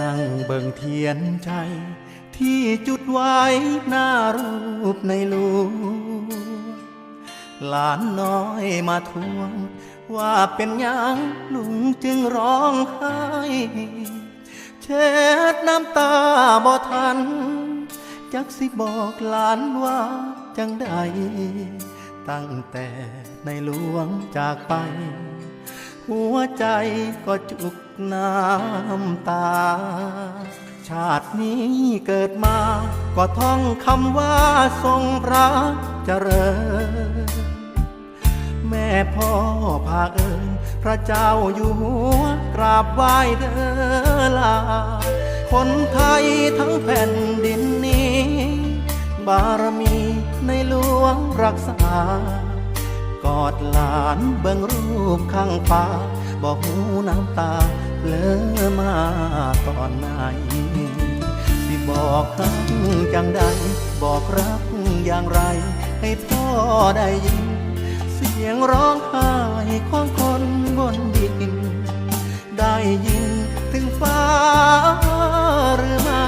นั่งเบิ่งเทียนใจ ที่จุดไว้หน้ารูปในหลวงหลานน้อยมาทวง ว่าเป็นยังลุงจึงร้องไห้เช็ดน้ำตาบ่ทัน จักสิบอกหลานว่าจังใดตั้งแต่ในหลวงจากไป หัวใจก็จุกน้ำตา ชาตินี้เกิดมา ก็ท่องคำว่าทรงพระเจริญ แม่พ่อพาเอิญพระเจ้าอยู่หัวกราบไหว้เดอลา คนไทยทั้งแผ่นดินนี้ บารมีในหลวงรักษา กอดหลานเบิ่งรูปข้างฟ้า บอกหูน้ำตาเลอมาตอนไหนสิบอกรักจังใด บอกรักอย่างไร ให้พ่อได้ยิน เสียงร้องไห้ของคนบนดิน ได้ยินถึงฟ้าหรือไม่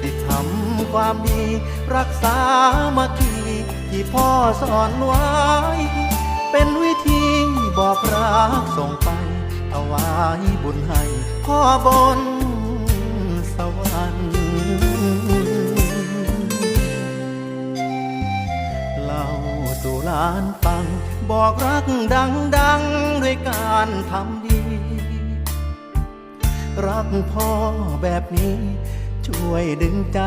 สิทำความดีรักษามา ที่พ่อสอนไว้ เป็นวิธีบอกรักส่งไป เอาไว้บุญให้พ่อบนสวรรค์เล่าสู่ลานฟัง บอกรักดังๆด้วยการทำดี รักพ่อแบบนี้ ช่วยดึงใจ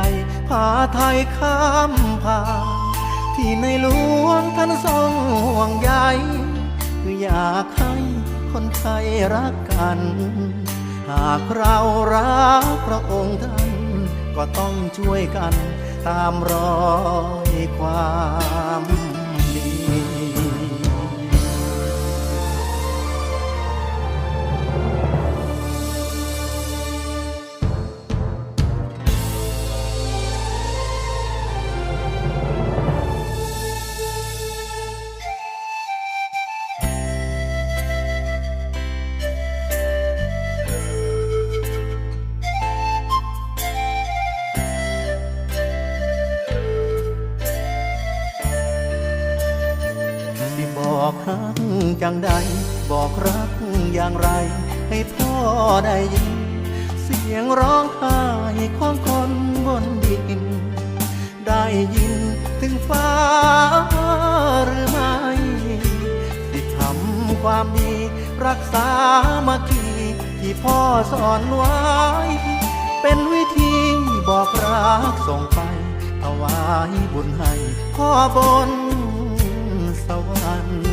พาไทยข้ามผ่าน กานทรงห่วงใยคืออยากให้คนไทยรักกัน หากเรารักพระองค์ท่านก็ต้องช่วยกันตามรอยความ บอกครักจังใด บอกรักอย่างไร ให้พ่อได้ยิน เสียงร้องไห้ของคนบนดิน ได้ยินถึงฟ้าหรือไม่สิทำความดี รักษามาคีที่พ่อสอนไว้ เป็นวิธีบอกรักส่งไปถวายบุญให้พ่อบนสวรรค์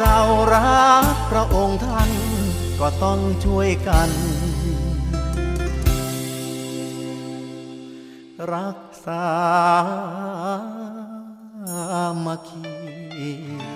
เรารักพระองค์ท่านก็ต้องช่วยกัน รักษามาคี